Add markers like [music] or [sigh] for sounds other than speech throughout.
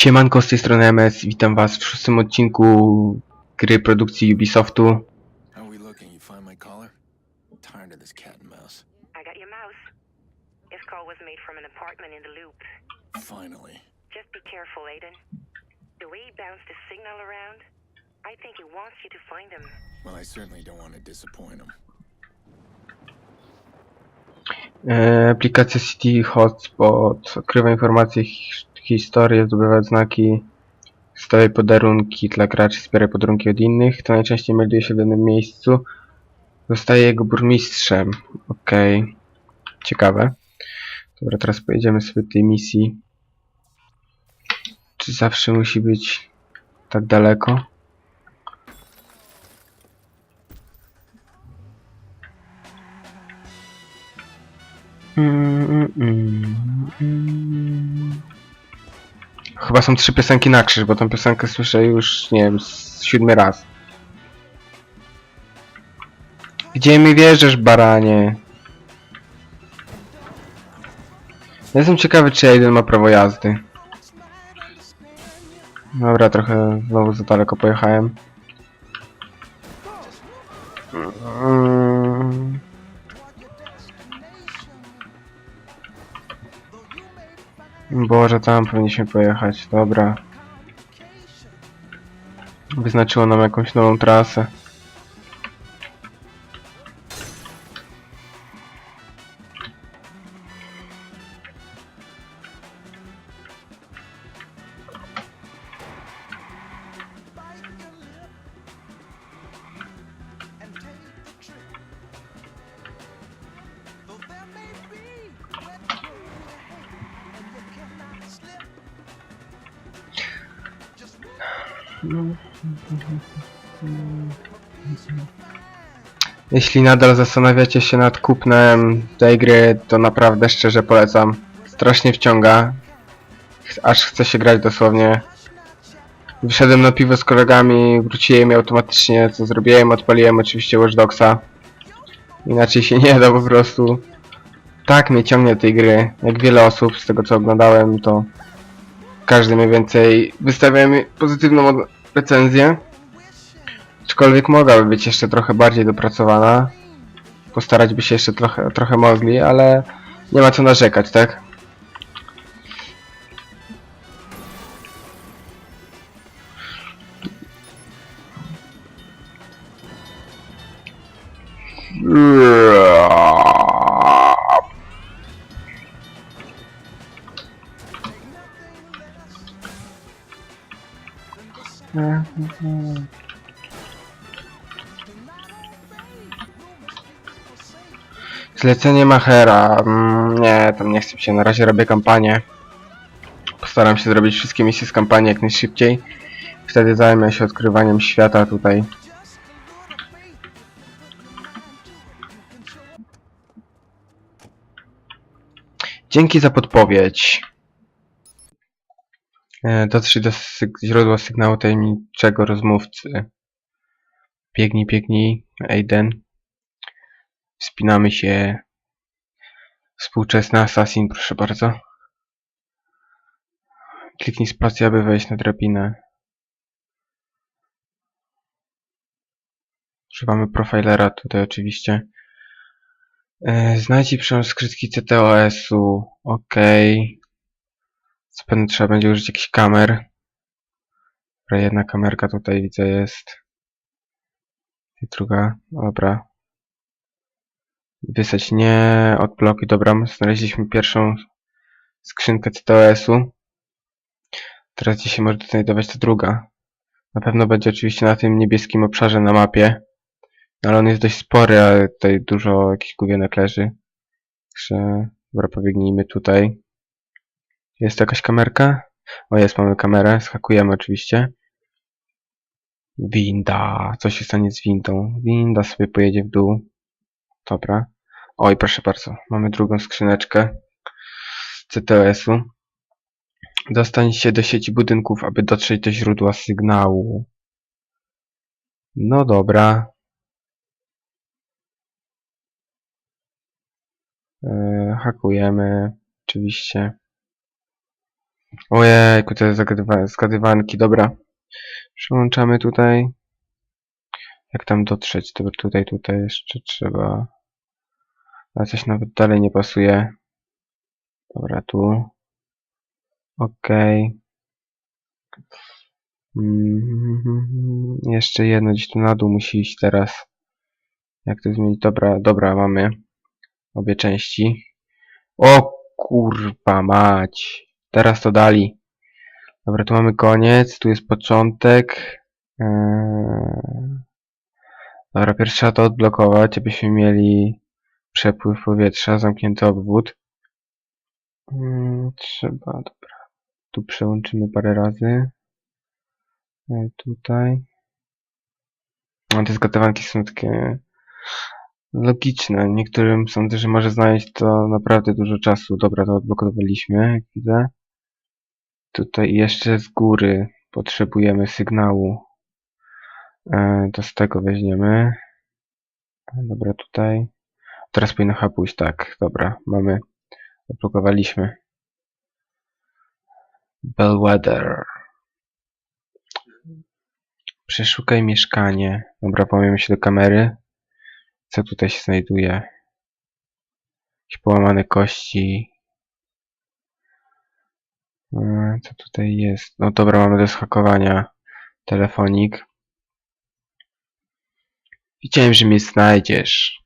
Siemanko, z tej strony MS, witam was w szóstym odcinku gry produkcji Ubisoftu. How we looking? You find my collar? Tired of this cat and mouse. I got your mouse. His call was made from an apartment in the loop. Finally. Just be careful, Aiden. The way he bounced his signal around, I think he wants you to find him. Well, I certainly don't want to disappoint him. E, aplikacja City Hotspot odkrywa informacje, hi historię, zdobywa znaki, stawia podarunki dla graczy, wspiera podarunki od innych, to najczęściej melduje się w danym miejscu, zostaje jego burmistrzem. Okej, ciekawe. Dobra, teraz pojedziemy sobie tej misji. Czy zawsze musi być tak daleko? Chyba są trzy piosenki na krzyż, bo tą piosenkę słyszę już, nie wiem, siódmy raz. Gdzie mi wierzysz, baranie? Jestem ciekawy, czy Aiden ma prawo jazdy. Dobra, trochę znowu za daleko pojechałem. Boże, tam powinniśmy pojechać, dobra. Wyznaczyło nam jakąś nową trasę. Jeśli nadal zastanawiacie się nad kupnem tej gry, to naprawdę szczerze polecam. Strasznie wciąga. Aż chce się grać dosłownie. Wyszedłem na piwo z kolegami, wróciłem i automatycznie co zrobiłem, odpaliłem oczywiście Watch Dogsa. Inaczej się nie da po prostu. Tak mnie ciągnie tej gry. Jak wiele osób z tego co oglądałem, to każdy mniej więcej wystawia mi pozytywną recenzję. Aczkolwiek mogłaby być jeszcze trochę bardziej dopracowana. Postarać by się jeszcze trochę, trochę mogli, ale nie ma co narzekać, tak? Zlecenie Machera. Mm, nie, tam nie chcę się. Na razie robię kampanię. Postaram się zrobić wszystkie misje z kampanii jak najszybciej. Wtedy zajmę się odkrywaniem świata tutaj. Dzięki za podpowiedź. E, Dotrzyj do syg źródła sygnału tajemniczego rozmówcy. Biegnij, biegnij, Aiden. Wspinamy się. Współczesny assassin, proszę bardzo. Kliknij spację, aby wejść na drabinę. Używamy profilera tutaj oczywiście. E, Znajdź i skrytki CTOS-u. Okej. Zapewne trzeba będzie użyć jakichś kamer. Dobra, jedna kamerka tutaj widzę jest. I druga. Dobra. Wysać nie odbloki. Dobra, znaleźliśmy pierwszą skrzynkę CTOS-u. Teraz gdzie się może znajdować ta druga. Na pewno będzie oczywiście na tym niebieskim obszarze na mapie. No, ale on jest dość spory, a tutaj dużo jakichś główienek leży. Także, dobra, pobiegnijmy tutaj. Jest tu jakaś kamerka? O, jest, mamy kamerę. Skakujemy oczywiście. Winda. Co się stanie z windą? Winda sobie pojedzie w dół. Dobra. Oj, proszę bardzo. Mamy drugą skrzyneczkę CTS-u. Dostań się do sieci budynków, aby dotrzeć do źródła sygnału. No dobra. Eee, hakujemy. Oczywiście. Ojejku, te zgadywanki, dobra. Przyłączamy tutaj. Jak tam dotrzeć? Dobra, tutaj, tutaj jeszcze trzeba... A coś nawet dalej nie pasuje. Dobra, tu. Okej. Mm, jeszcze jedno gdzieś tu na dół musi iść teraz. Jak to zmienić? Dobra, dobra, mamy. Obie części. O kurwa mać. Teraz to dali. Dobra, tu mamy koniec, tu jest początek. Eee... Dobra, pierwszy trzeba to odblokować, abyśmy mieli przepływ powietrza, zamknięty obwód. Mm, trzeba, dobra. Tu przełączymy parę razy. E, tutaj. No, te zgadywanki są takie logiczne. Niektórym sądzę, że może zająć to naprawdę dużo czasu. Dobra, to odblokowaliśmy, jak widzę. Tutaj jeszcze z góry potrzebujemy sygnału. E, to z tego weźmiemy. E, Dobra, tutaj. Teraz powinno chyba pójść, tak. Dobra, mamy. Odblokowaliśmy. Bellwether. Przeszukaj mieszkanie. Dobra, pomiemy się do kamery. Co tutaj się znajduje? Jakieś połamane kości. E, Co tutaj jest? No dobra, mamy do schakowania telefonik. Wiedziałem, że mnie znajdziesz.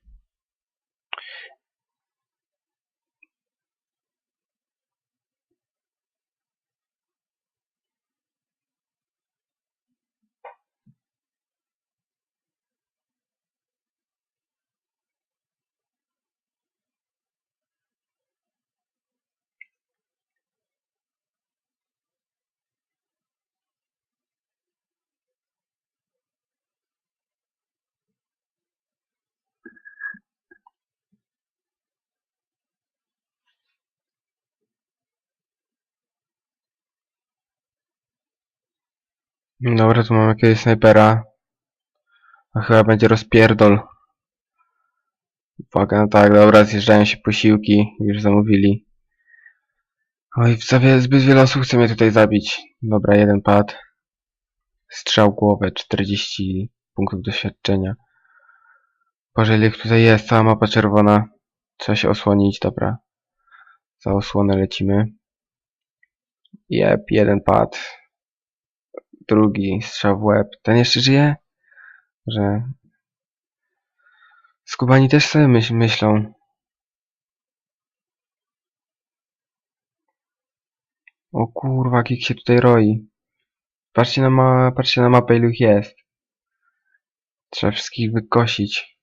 Dobra, tu mamy jakiegoś snajpera. A chyba będzie rozpierdol. Uwaga, no tak, dobra, zjeżdżają się posiłki. Już zamówili. Oj, zbyt wiele osób chce mnie tutaj zabić. Dobra, jeden pad. Strzał głowę, 40 punktów doświadczenia. Boże, tutaj jest, cała mapa czerwona. Trzeba się osłonić, dobra. Za osłonę lecimy. Jep, jeden pad. Drugi strzał w łeb. Ten jeszcze żyje? Że... Skubani też sobie myśl, myślą. O kurwa, ich się tutaj roi. Patrzcie na, ma patrzcie na mapę, ilu ich jest. Trzeba wszystkich wykosić.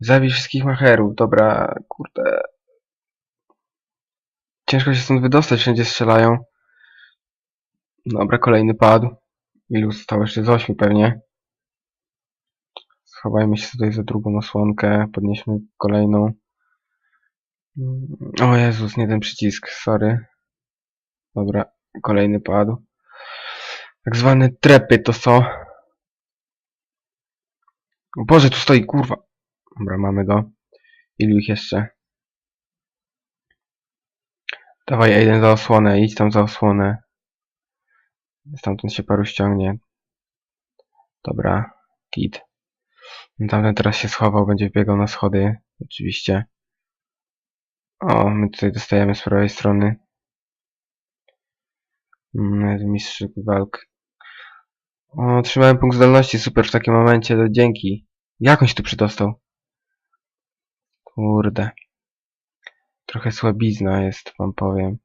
Zabić wszystkich macherów. Dobra, kurde. Ciężko się stąd wydostać, wszędzie strzelają. Dobra, kolejny padł. Ilu zostało jeszcze z ośmiu pewnie. Schowajmy się tutaj za drugą osłonkę. Podnieśmy kolejną. Mm, O Jezus, nie ten przycisk, sorry. Dobra, kolejny padł. Tak zwane trepy to co? O Boże, tu stoi, kurwa. Dobra, mamy go. Ilu ich jeszcze? Dawaj, jeden za osłonę, idź tam za osłonę. Stamtąd się paru ściągnie. Dobra, kit. Tamten teraz się schował, będzie wbiegał na schody, oczywiście. O, my tutaj dostajemy z prawej strony. Mm, Mistrz walk. O, otrzymałem punkt zdolności, super, w takim momencie, to dzięki. Jak on się tu przydostał? Kurde. Trochę słabizna jest, wam powiem.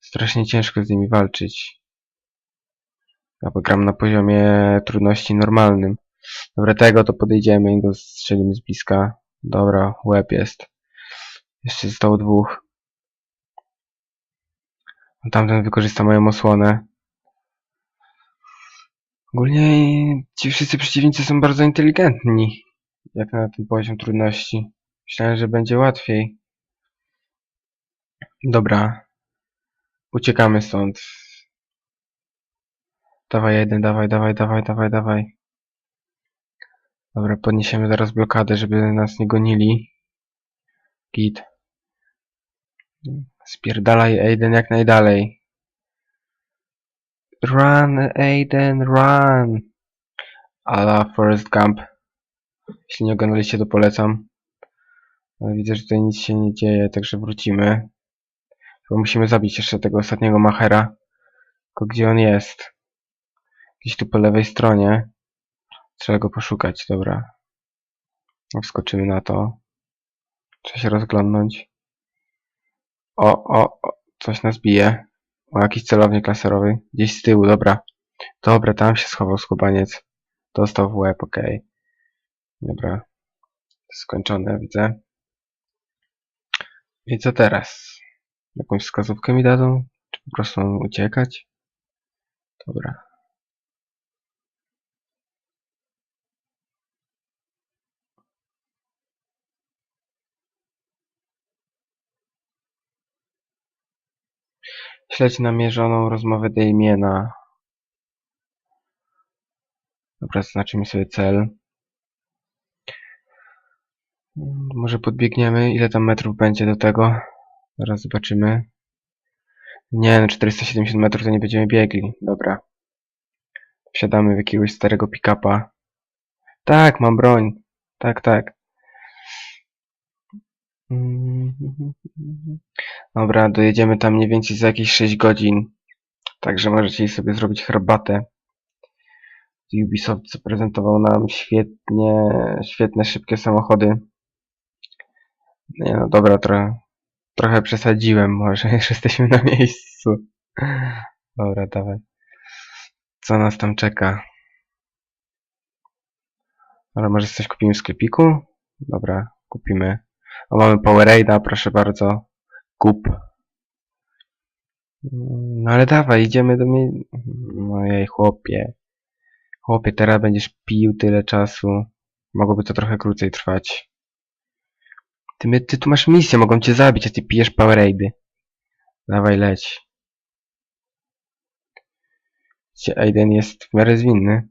Strasznie ciężko z nimi walczyć. Ja gram na poziomie trudności normalnym. Dobra, tego to podejdziemy i go strzelimy z bliska. Dobra, łeb jest. Jeszcze zostało dwóch. Tamten wykorzysta moją osłonę. Ogólnie ci wszyscy przeciwnicy są bardzo inteligentni. Jak na ten poziom trudności. Myślałem, że będzie łatwiej. Dobra. Uciekamy stąd. Dawaj jeden, dawaj, dawaj, dawaj, dawaj, dawaj. Dobra, podniesiemy zaraz blokadę, żeby nas nie gonili. Git. Spierdalaj Aiden jak najdalej. Run, Aiden, run! Ala Forrest Gump. Jeśli nie oglądaliście, to polecam. Ale widzę, że tutaj nic się nie dzieje, także wrócimy. Bo musimy zabić jeszcze tego ostatniego Machera. Tylko gdzie on jest? Gdzieś tu po lewej stronie. Trzeba go poszukać, dobra. Wskoczymy na to. Trzeba się rozglądnąć. O, o, o, coś nas bije. O, jakiś celownik laserowy. Gdzieś z tyłu, dobra. Dobra, tam się schował skubaniec. Dostał w łeb, okej. Dobra. Skończone, widzę. I co teraz? Jakąś wskazówkę mi dadzą? Czy po prostu mam uciekać? Dobra. Śledź namierzoną rozmowę Damiena. Dobra, zaznaczymy sobie cel. Może podbiegniemy. Ile tam metrów będzie do tego? Zaraz zobaczymy. Nie, no 470 metrów to nie będziemy biegli. Dobra. Wsiadamy w jakiegoś starego pick-upa. Tak, mam broń. Tak, tak. Dobra, dojedziemy tam mniej więcej za jakieś 6 godzin. Także możecie sobie zrobić herbatę. Ubisoft zaprezentował nam świetnie, świetne, szybkie samochody. Nie no, dobra, trochę, trochę przesadziłem, może [laughs] już jesteśmy na miejscu. Dobra, dawaj. Co nas tam czeka? Ale może coś kupimy w sklepiku? Dobra, kupimy. O, mamy Powerade'a, proszę bardzo. Kup. Mm, No ale dawaj, idziemy do mnie. Mojej chłopie. Chłopie, teraz będziesz pił tyle czasu. Mogłoby to trochę krócej trwać. Ty, my, ty tu masz misję, mogą cię zabić, a ty pijesz Powerade'y. Dawaj, leć. Aiden jest w miarę zwinny.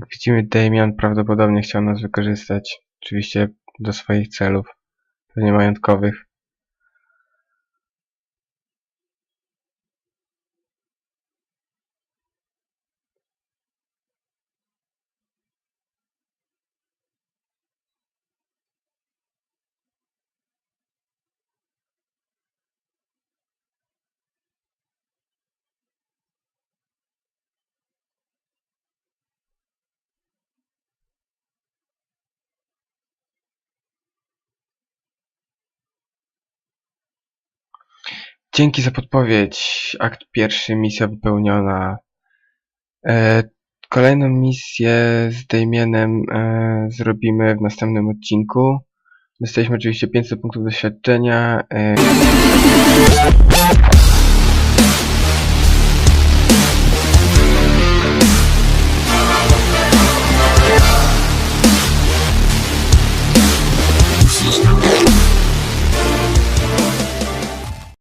Jak widzimy, Damian prawdopodobnie chciał nas wykorzystać. Oczywiście do swoich celów, pewnie majątkowych. Dzięki za podpowiedź. Akt pierwszy, misja wypełniona. E, kolejną misję z Damienem e, zrobimy w następnym odcinku. Dostaliśmy oczywiście 500 punktów doświadczenia. E,